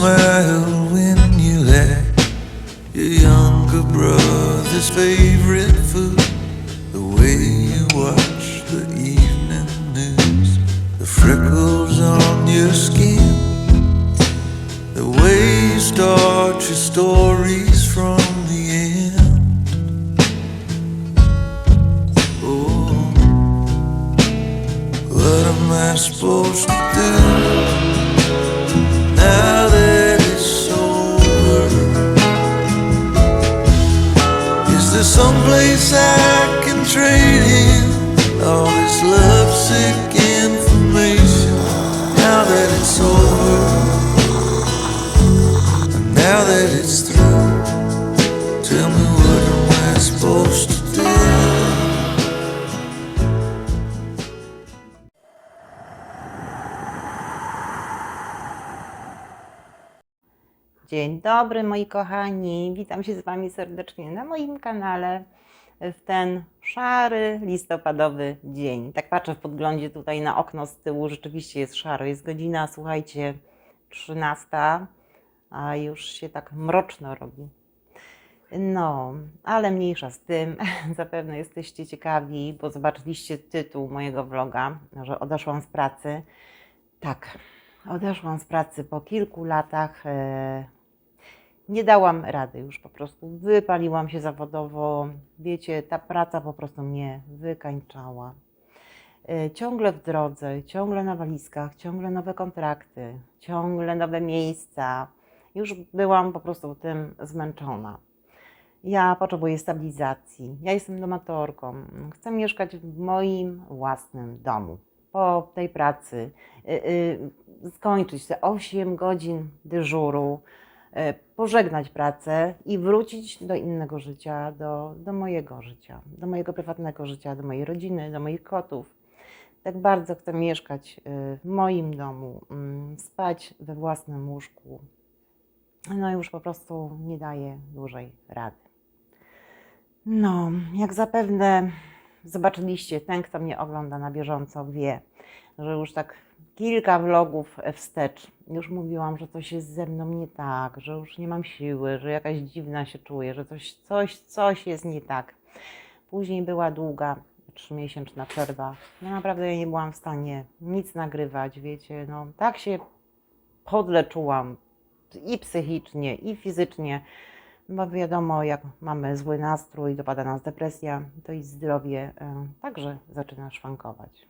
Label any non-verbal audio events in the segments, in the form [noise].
you smiled when you had your younger brother's favorite food. The way you watch the evening news, the freckles on your skin, the way you start your stories Dzień dobry moi kochani, witam się z Wami serdecznie na moim kanale w ten szary listopadowy dzień. Tak patrzę w podglądzie tutaj na okno z tyłu, rzeczywiście jest szaro, jest godzina, słuchajcie, 13, a już się tak mroczno robi. No, ale mniejsza z tym, [laughs] zapewne jesteście ciekawi, bo zobaczyliście tytuł mojego vloga, że odeszłam z pracy. Tak, odeszłam z pracy po kilku latach. E, nie dałam rady już po prostu. Wypaliłam się zawodowo. Wiecie, ta praca po prostu mnie wykańczała. E, Ciągle w drodze, ciągle na walizkach, ciągle nowe kontrakty, ciągle nowe miejsca. Już byłam po prostu tym zmęczona. Ja potrzebuję stabilizacji. Ja jestem domatorką. Chcę mieszkać w moim własnym domu. Po tej pracy y, y, skończyć te 8 godzin dyżuru, pożegnać pracę i wrócić do innego życia, do, do mojego życia, do mojego prywatnego życia, do mojej rodziny, do moich kotów. Tak bardzo chcę mieszkać y, w moim domu, mm, spać we własnym łóżku. No już po prostu nie daję dłużej rady. No, jak zapewne zobaczyliście, ten, kto mnie ogląda na bieżąco, wie, że już tak kilka vlogów wstecz już mówiłam, że coś jest ze mną nie tak, że już nie mam siły, że jakaś dziwna się czuję, że coś, coś, coś jest nie tak. Później była długa, trzymiesięczna przerwa. Ja naprawdę nie byłam w stanie nic nagrywać, wiecie, no tak się podle czułam i psychicznie, i fizycznie, bo wiadomo, jak mamy zły nastrój, dopada nas depresja, to i zdrowie e, także zaczyna szwankować.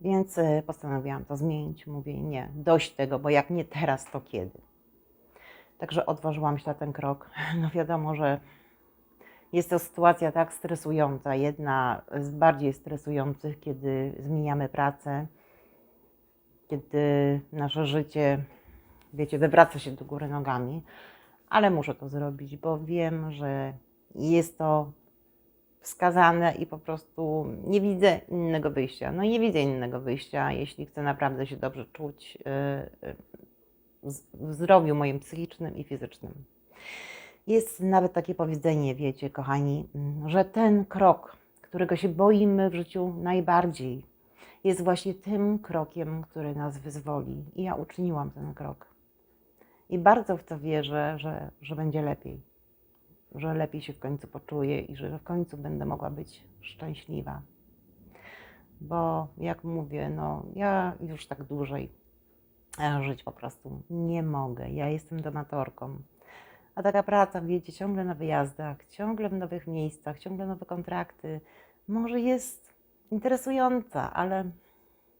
Więc e, postanowiłam to zmienić. Mówię, nie, dość tego, bo jak nie teraz, to kiedy? Także odważyłam się na ten krok. [laughs] No wiadomo, że jest to sytuacja tak stresująca, jedna z bardziej stresujących, kiedy zmieniamy pracę, kiedy nasze życie, wiecie, wywraca się do góry nogami, ale muszę to zrobić, bo wiem, że jest to wskazane i po prostu nie widzę innego wyjścia. No nie widzę innego wyjścia, jeśli chcę naprawdę się dobrze czuć yy, z- w zdrowiu moim psychicznym i fizycznym. Jest nawet takie powiedzenie, wiecie, kochani, mm, że ten krok, którego się boimy w życiu najbardziej, jest właśnie tym krokiem, który nas wyzwoli. I ja uczyniłam ten krok. I bardzo w to wierzę, że, że będzie lepiej. Że lepiej się w końcu poczuję i że w końcu będę mogła być szczęśliwa. Bo jak mówię, no ja już tak dłużej e, żyć po prostu nie mogę. Ja jestem domatorką. A taka praca, wiecie, ciągle na wyjazdach, ciągle w nowych miejscach, ciągle nowe kontrakty, może jest interesująca, ale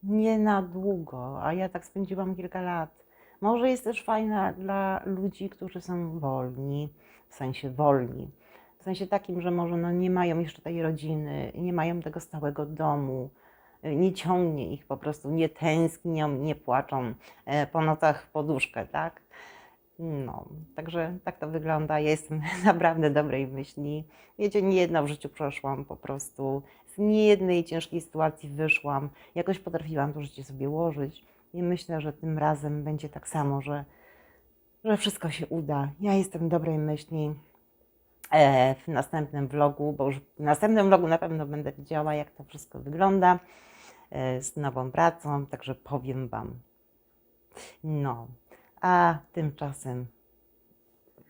nie na długo, a ja tak spędziłam kilka lat. Może jest też fajna dla ludzi, którzy są wolni, w sensie wolni. W sensie takim, że może no nie mają jeszcze tej rodziny, nie mają tego stałego domu, y, nie ciągnie ich po prostu, nie tęsknią, nie płaczą e, po nocach w poduszkę, tak? No, także tak to wygląda. Ja jestem [laughs] naprawdę dobrej myśli. Wiecie, nie jedno w życiu przeszłam po prostu. Z niejednej ciężkiej sytuacji wyszłam. Jakoś potrafiłam to życie sobie ułożyć. I myślę, że tym razem będzie tak samo, że, że wszystko się uda. Ja jestem dobrej myśli. E, w następnym vlogu, bo już w następnym vlogu na pewno będę widziała, jak to wszystko wygląda e, z nową pracą, także powiem Wam. No, A tymczasem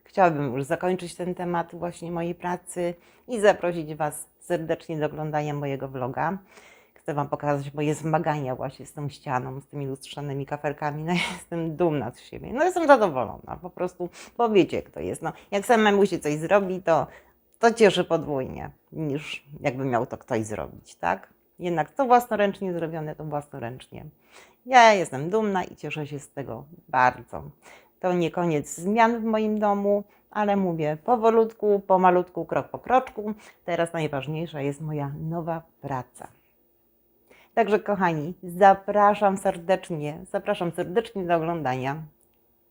chciałabym już zakończyć ten temat właśnie mojej pracy i zaprosić Was serdecznie do oglądania mojego vloga. Chcę Wam pokazać moje zmagania właśnie z tą ścianą, z tymi lustrzanymi kafelkami. No [laughs] jestem dumna z siebie. No jestem zadowolona po prostu, bo wiecie jak to jest. No, jak samemu się coś zrobi, to, to cieszy podwójnie niż jakby miał to ktoś zrobić, tak? Jednak co własnoręcznie zrobione, to własnoręcznie. Ja jestem dumna i cieszę się z tego bardzo. To nie koniec zmian w moim domu, ale mówię powolutku, pomalutku, krok po kroczku. Teraz najważniejsza jest moja nowa praca. Także kochani, zapraszam serdecznie, zapraszam serdecznie do oglądania.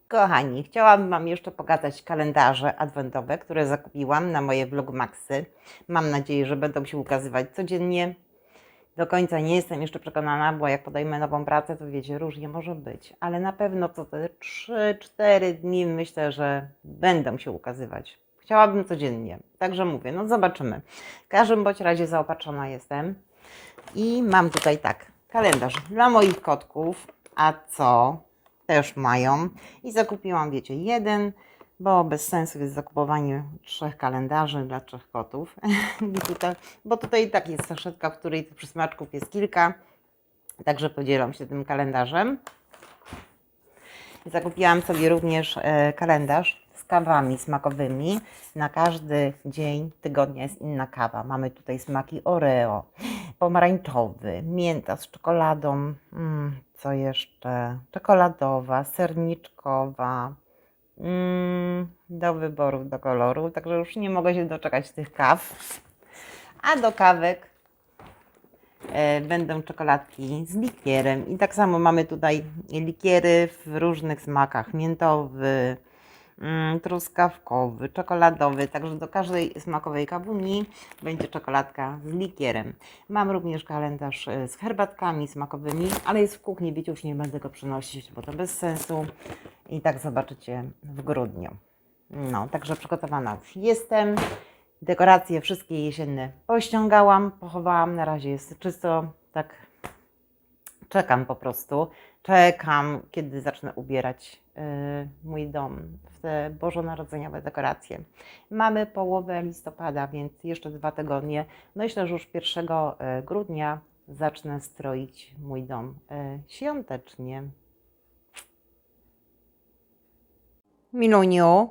Kochani, chciałabym Wam jeszcze pokazać kalendarze adwentowe, które zakupiłam na moje vlogmaxy. Mam nadzieję, że będą się ukazywać codziennie. Do końca nie jestem jeszcze przekonana, bo jak podejmę nową pracę, to wiecie, różnie może być. Ale na pewno co te 3-4 dni myślę, że będą się ukazywać. Chciałabym codziennie. Także mówię, no zobaczymy. W każdym bądź razie zaopatrzona jestem. I mam tutaj tak, kalendarz dla moich kotków, a co też mają. I zakupiłam, wiecie, jeden, bo bez sensu jest zakupowanie trzech kalendarzy dla trzech kotów. [laughs] Bo tutaj i tak jest saszetka, w której tych przysmaczków jest kilka. Także podzielam się tym kalendarzem. Zakupiłam sobie również e, kalendarz z kawami smakowymi. Na każdy dzień tygodnia jest inna kawa. Mamy tutaj smaki Oreo, pomarańczowy, mięta z czekoladą, mm, co jeszcze? Czekoladowa, serniczkowa, mm, do wyboru, do koloru. Także już nie mogę się doczekać tych kaw. A do kawek e, będą czekoladki z likierem. I tak samo mamy tutaj likiery w różnych smakach. Miętowy, truskawkowy, czekoladowy. Także do każdej smakowej kawuni będzie czekoladka z likierem. Mam również kalendarz e, z herbatkami smakowymi, ale jest w kuchni, wiecie, już nie będę go przynosić, bo to bez sensu. I tak zobaczycie w grudniu. No, także przygotowana już jestem. Dekoracje wszystkie jesienne pościągałam, pochowałam. Na razie jest czysto, tak czekam po prostu. Czekam, kiedy zacznę ubierać y, mój dom w te bożonarodzeniowe dekoracje. Mamy połowę listopada, więc jeszcze dwa tygodnie. Myślę, że już 1 y, grudnia zacznę stroić mój dom y, świątecznie. Miluniu,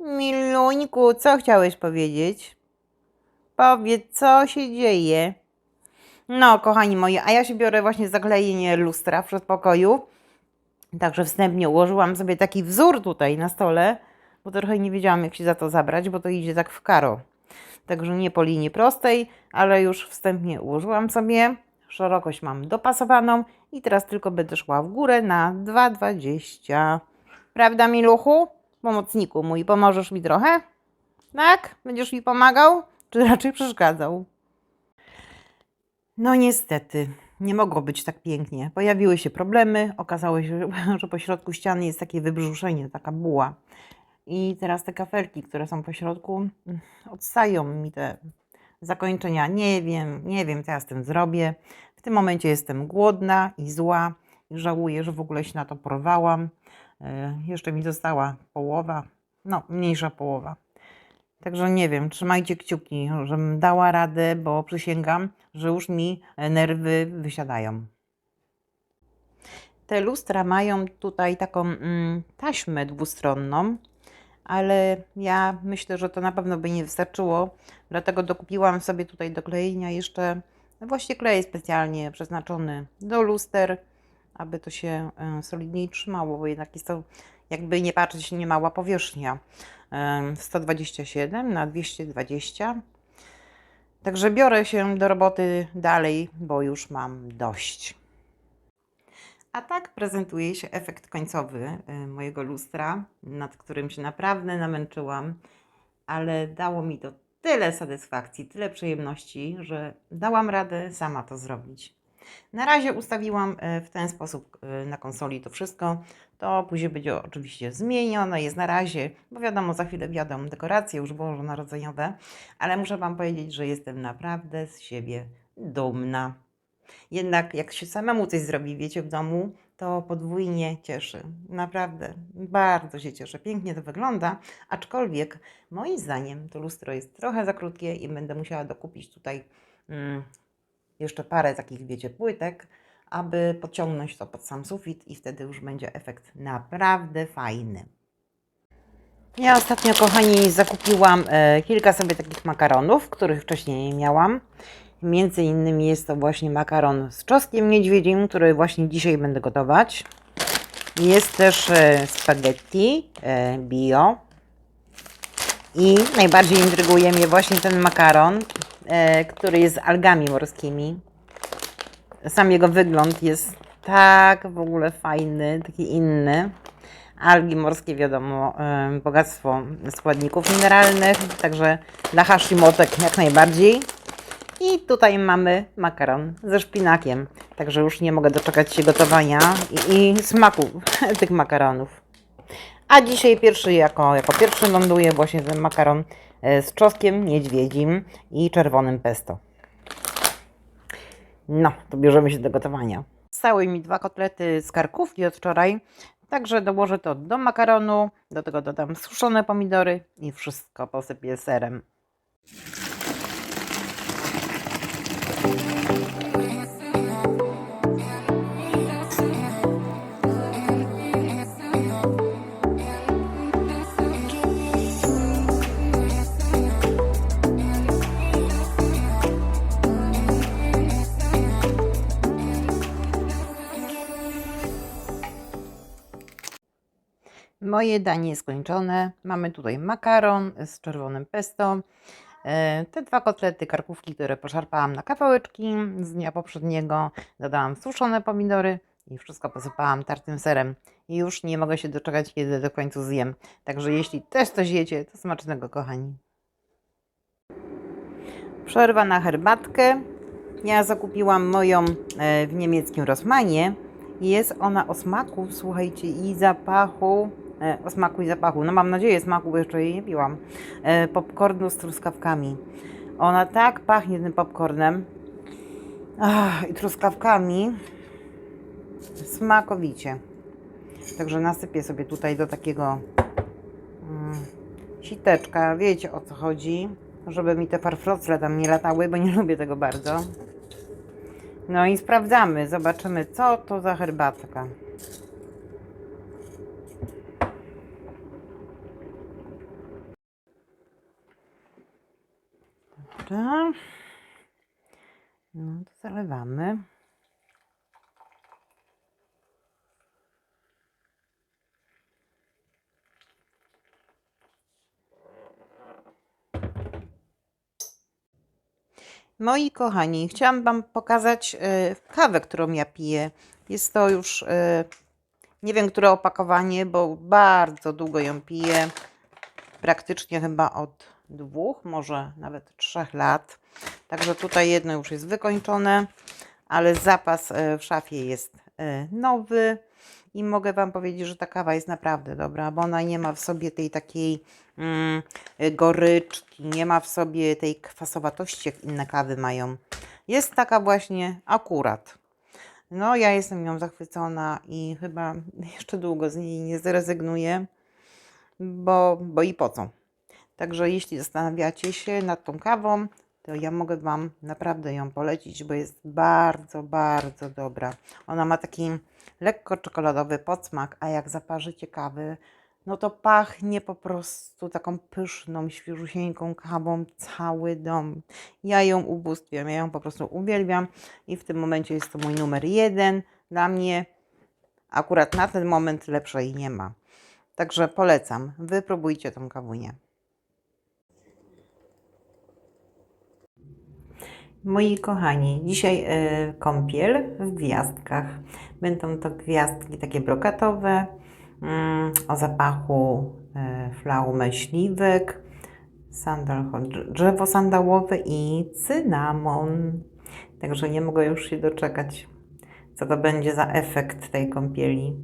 Miluńku, co chciałeś powiedzieć? Powiedz, co się dzieje? No, kochani moi, a ja się biorę właśnie za klejenie lustra w przedpokoju. Także wstępnie ułożyłam sobie taki wzór tutaj na stole, bo trochę nie wiedziałam, jak się za to zabrać, bo to idzie tak w karo. Także nie po linii prostej, ale już wstępnie ułożyłam sobie. Szerokość mam dopasowaną i teraz tylko będę szła w górę na 2,20. Prawda, Miluchu? Pomocniku mój, pomożesz mi trochę? Tak? Będziesz mi pomagał? Czy raczej przeszkadzał? No niestety, nie mogło być tak pięknie. Pojawiły się problemy, okazało się, [laughs] że po środku ściany jest takie wybrzuszenie, taka buła. I teraz te kafelki, które są po środku, mm, odstają mi te zakończenia. Nie wiem, nie wiem, co ja z tym zrobię. W tym momencie jestem głodna i zła i żałuję, że w ogóle się na to porwałam. E, Jeszcze mi została połowa, no mniejsza połowa. Także nie wiem, trzymajcie kciuki, żebym dała radę, bo przysięgam, że już mi nerwy wysiadają. Te lustra mają tutaj taką mm, taśmę dwustronną, ale ja myślę, że to na pewno by nie wystarczyło, dlatego dokupiłam sobie tutaj do klejenia jeszcze no właśnie klej specjalnie przeznaczony do luster, aby to się e, solidniej trzymało, bo jednak jest to jakby nie patrzeć nie mała powierzchnia. E, 127 na 220. Także biorę się do roboty dalej, bo już mam dość. A tak prezentuje się efekt końcowy y, mojego lustra, nad którym się naprawdę namęczyłam, ale dało mi to tyle satysfakcji, tyle przyjemności, że dałam radę sama to zrobić. Na razie ustawiłam y, w ten sposób y, na konsoli to wszystko. To później będzie oczywiście zmienione, jest na razie, bo wiadomo, za chwilę wiadomo, dekoracje już bożonarodzeniowe, ale muszę Wam powiedzieć, że jestem naprawdę z siebie dumna. Jednak jak się samemu coś zrobi, wiecie, w domu, to podwójnie cieszy. Naprawdę, bardzo się cieszę. Pięknie to wygląda, aczkolwiek moim zdaniem to lustro jest trochę za krótkie i będę musiała dokupić tutaj mm, jeszcze parę takich, wiecie, płytek, aby podciągnąć to pod sam sufit i wtedy już będzie efekt naprawdę fajny. Ja ostatnio, kochani, zakupiłam e, kilka sobie takich makaronów, których wcześniej nie miałam. Między innymi jest to właśnie makaron z czosnkiem niedźwiedzim, który właśnie dzisiaj będę gotować. Jest też e, spaghetti e, bio. I najbardziej intryguje mnie właśnie ten makaron, który jest algami morskimi. Sam jego wygląd jest tak w ogóle fajny, taki inny. Algi morskie, wiadomo, em, bogactwo składników mineralnych, także dla hashimotek jak najbardziej. I tutaj mamy makaron ze szpinakiem, także już nie mogę doczekać się gotowania i, i smaku [laughs] tych makaronów. A dzisiaj pierwszy jako, jako pierwszy ląduje właśnie ten makaron e, z czosnkiem niedźwiedzim i czerwonym pesto. No, to bierzemy się do gotowania. Stały mi dwa kotlety z karkówki od wczoraj, także dołożę to do makaronu, do tego dodam suszone pomidory i wszystko posypię serem. Moje danie skończone. Mamy tutaj makaron z czerwonym pesto. E, Te dwa kotlety karkówki, które poszarpałam na kawałeczki z dnia poprzedniego. Dodałam suszone pomidory i wszystko posypałam tartym serem. I już nie mogę się doczekać, kiedy do końca zjem. Także jeśli też coś jecie, to smacznego, kochani. Przerwa na herbatkę. Ja zakupiłam moją e, w niemieckim Rossmanie. Jest ona o smaku, słuchajcie, i zapachu. E, smaku i zapachu. No mam nadzieję smaku, bo jeszcze jej nie piłam. E, popcornu z truskawkami. Ona tak pachnie tym popcornem. Ach, I truskawkami. Smakowicie. Także nasypię sobie tutaj do takiego mm, siteczka. Wiecie o co chodzi. Żeby mi te farfrocle tam nie latały, bo nie [laughs] lubię tego bardzo. No i sprawdzamy, zobaczymy co to za herbatka. Dobra. No to zalewamy. Moi kochani, chciałam Wam pokazać e, kawę, którą ja piję. Jest to już e, nie wiem, które opakowanie, bo bardzo długo ją piję. Praktycznie chyba od dwóch, może nawet trzech lat. Także tutaj jedno już jest wykończone, ale zapas e, w szafie jest e, nowy. I mogę Wam powiedzieć, że ta kawa jest naprawdę dobra, bo ona nie ma w sobie tej takiej mm, goryczki, nie ma w sobie tej kwasowatości, jak inne kawy mają. Jest taka właśnie akurat. No, ja jestem nią zachwycona i chyba [laughs] jeszcze długo z niej nie zrezygnuję, bo, bo i po co. Także jeśli zastanawiacie się nad tą kawą, to ja mogę Wam naprawdę ją polecić, bo jest bardzo, bardzo dobra. Ona ma taki lekko czekoladowy podsmak, a jak zaparzycie kawy, no to pachnie po prostu taką pyszną, świeżusieńką kawą cały dom. Ja ją ubóstwiam, ja ją po prostu uwielbiam i w tym momencie jest to mój numer jeden. Dla mnie akurat na ten moment lepszej nie ma. Także polecam, wypróbujcie tą kawunię. Moi kochani, dzisiaj e, kąpiel w gwiazdkach. Będą to gwiazdki takie brokatowe mm, o zapachu e, flaumy śliwek, sandal, drzewo sandałowe i cynamon. Także nie mogę już się doczekać, co to będzie za efekt tej kąpieli.